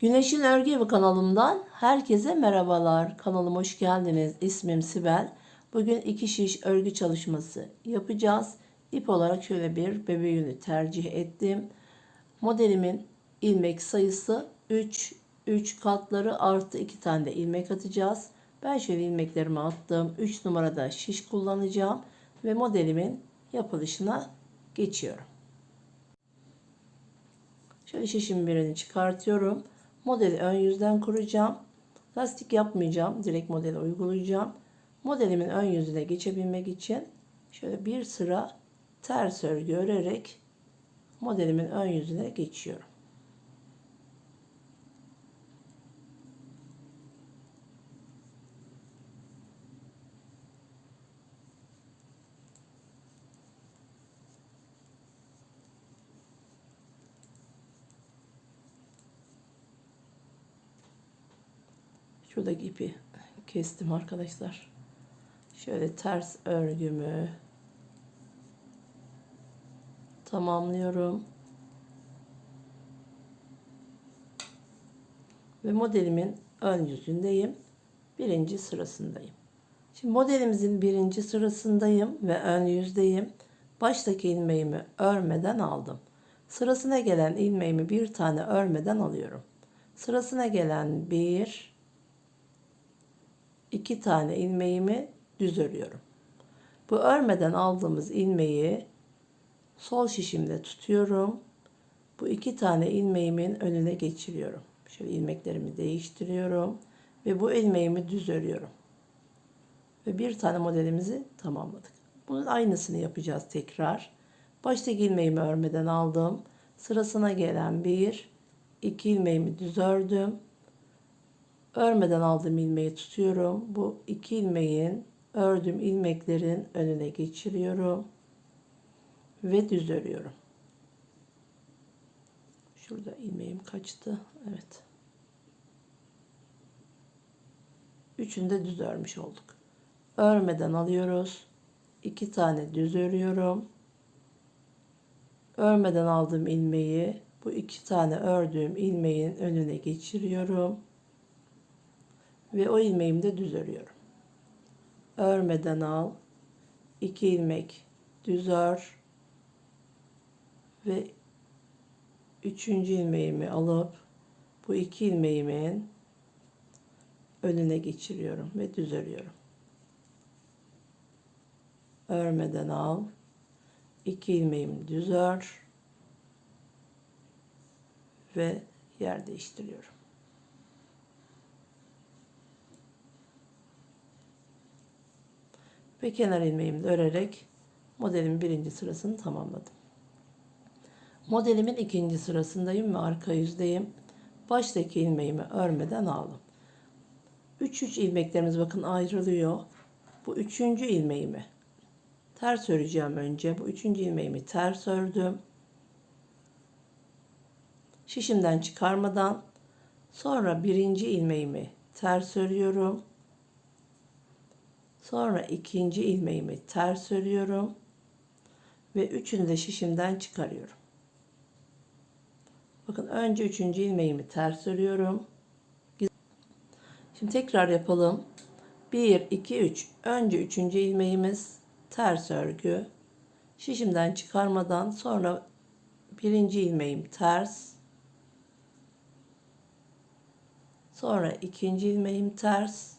Güneşin Örgü Evi kanalımdan herkese merhabalar. Kanalıma hoş geldiniz. İsmim Sibel. Bugün iki şiş örgü çalışması yapacağız. İp olarak şöyle bir bebe yünü tercih ettim. Modelimin ilmek sayısı 3. 3 katları artı 2 tane de ilmek atacağız. Ben şöyle ilmeklerimi attım. 3 numarada şiş kullanacağım. Ve modelimin yapılışına geçiyorum. Şöyle şişimin birini çıkartıyorum. Modeli ön yüzden kuracağım. Lastik yapmayacağım. Direkt modeli uygulayacağım. Modelimin ön yüzüne geçebilmek için şöyle bir sıra ters örgü örerek modelimin ön yüzüne geçiyorum. Şuradaki ipi kestim arkadaşlar. Şöyle ters örgümü tamamlıyorum. Ve modelimin ön yüzündeyim. Birinci sırasındayım. Şimdi modelimizin birinci sırasındayım ve ön yüzdeyim. Baştaki ilmeğimi örmeden aldım. Sırasına gelen ilmeğimi bir tane örmeden alıyorum. Sırasına gelen bir, iki tane ilmeğimi düz örüyorum. Bu örmeden aldığımız ilmeği sol şişimde tutuyorum. Bu iki tane ilmeğimin önüne geçiriyorum. Şöyle ilmeklerimi değiştiriyorum ve bu ilmeğimi düz örüyorum. Ve bir tane modelimizi tamamladık. Bunun aynısını yapacağız tekrar. Baştaki ilmeğimi örmeden aldım. Sırasına gelen bir, iki ilmeğimi düz ördüm. Örmeden aldığım ilmeği tutuyorum. Bu iki ilmeğin ördüğüm ilmeklerin önüne geçiriyorum. Ve düz örüyorum. Şurada ilmeğim kaçtı. Evet. Üçünü de düz örmüş olduk. Örmeden alıyoruz. İki tane düz örüyorum. Örmeden aldığım ilmeği bu iki tane ördüğüm ilmeğin önüne geçiriyorum. Ve o ilmeğimi de düz örüyorum. Örmeden al. iki ilmek düz ör. Ve üçüncü ilmeğimi alıp bu iki ilmeğimin önüne geçiriyorum ve düz örüyorum. Örmeden al. iki ilmeğimi düz ör. Ve yer değiştiriyorum. Ve kenar ilmeğimi örerek modelimin birinci sırasını tamamladım. Modelimin ikinci sırasındayım ve arka yüzdeyim. Baştaki ilmeğimi örmeden aldım. 3 3 ilmeklerimiz bakın ayrılıyor. Bu üçüncü ilmeğimi ters öreceğim önce. Bu üçüncü ilmeğimi ters ördüm. Şişimden çıkarmadan sonra birinci ilmeğimi ters örüyorum. Sonra ikinci ilmeğimi ters örüyorum ve üçünü de şişimden çıkarıyorum. Bakın önce üçüncü ilmeğimi ters örüyorum. Şimdi tekrar yapalım. 1, 2, 3. Önce üçüncü ilmeğimiz ters örgü. Şişimden çıkarmadan sonra birinci ilmeğim ters. Sonra ikinci ilmeğim ters.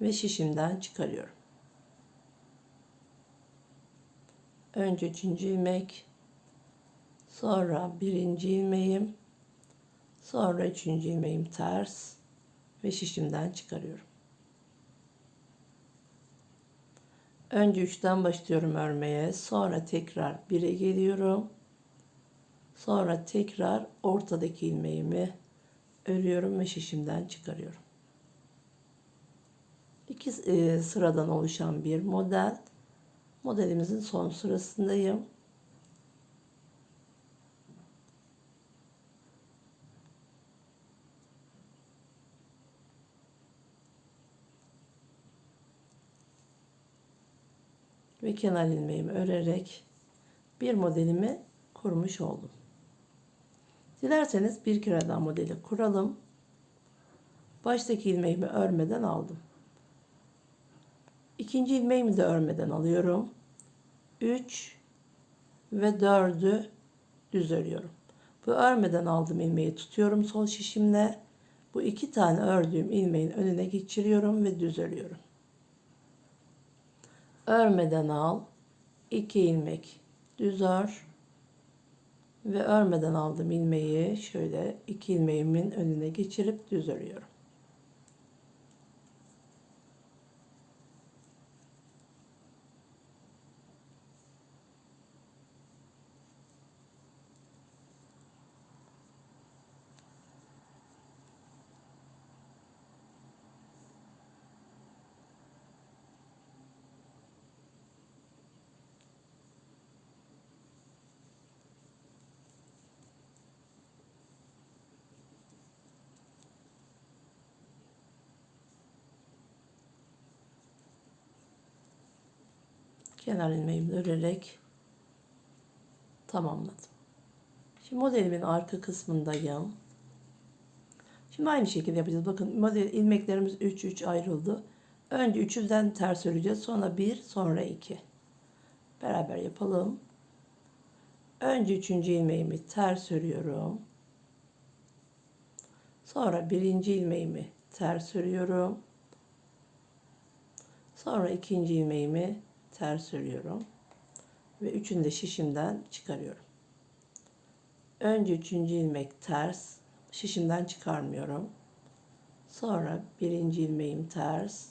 Ve şişimden çıkarıyorum. Önce üçüncü ilmek. Sonra birinci ilmeğim. Sonra üçüncü ilmeğim ters ve şişimden çıkarıyorum. Önce 3'ten başlıyorum örmeye. Sonra tekrar 1'e geliyorum. Sonra tekrar ortadaki ilmeğimi örüyorum ve şişimden çıkarıyorum. İki e, sıradan oluşan bir model. Modelimizin son sırasındayım. ve kenar ilmeğimi örerek bir modelimi kurmuş oldum. Dilerseniz bir kere daha modeli kuralım. Baştaki ilmeğimi örmeden aldım. İkinci ilmeğimi de örmeden alıyorum. 3 ve 4'ü düz örüyorum. Bu örmeden aldığım ilmeği tutuyorum sol şişimle. Bu iki tane ördüğüm ilmeğin önüne geçiriyorum ve düz örüyorum. Örmeden al. 2 ilmek düz ör. Ve örmeden aldığım ilmeği şöyle iki ilmeğimin önüne geçirip düz örüyorum. Kenar ilmeğimi örerek tamamladım. Şimdi modelimin arka kısmındayım. Şimdi aynı şekilde yapacağız. Bakın model ilmeklerimiz 3 3 ayrıldı. Önce üçünden ters öreceğiz. Sonra 1, sonra 2. Beraber yapalım. Önce üçüncü ilmeğimi ters örüyorum. Sonra birinci ilmeğimi ters örüyorum. Sonra ikinci ilmeğimi ters örüyorum ve üçünü de şişimden çıkarıyorum. Önce üçüncü ilmek ters, şişimden çıkarmıyorum. Sonra birinci ilmeğim ters,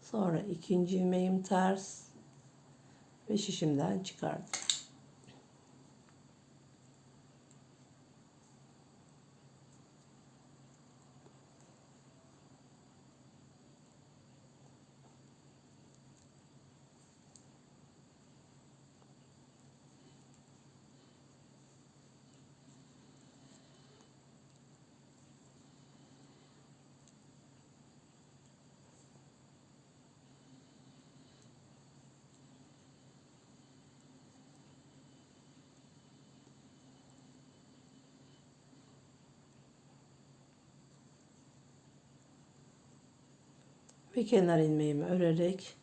sonra ikinci ilmeğim ters ve şişimden çıkardım. Ve kenar ilmeğimi örerek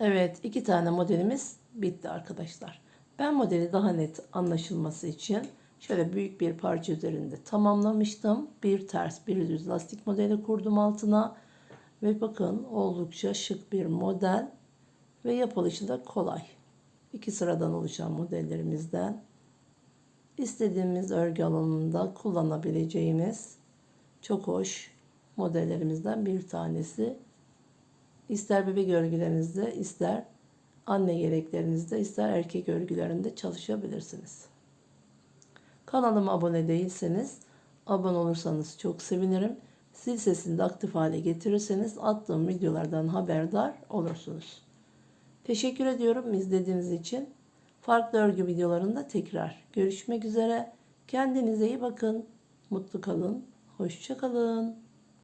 evet iki tane modelimiz bitti arkadaşlar. Ben modeli daha net anlaşılması için şöyle büyük bir parça üzerinde tamamlamıştım. Bir ters bir düz lastik modeli kurdum altına ve bakın oldukça şık bir model ve yapılışı da kolay. İki sıradan oluşan modellerimizden istediğimiz örgü alanında kullanabileceğimiz çok hoş modellerimizden bir tanesi. İster bebek örgülerinizde, ister anne yeleklerinizde, ister erkek örgülerinde çalışabilirsiniz. Kanalıma abone değilseniz, abone olursanız çok sevinirim. Zil sesini de aktif hale getirirseniz attığım videolardan haberdar olursunuz. Teşekkür ediyorum izlediğiniz için. Farklı örgü videolarında tekrar görüşmek üzere. Kendinize iyi bakın. Mutlu kalın. Hoşça kalın.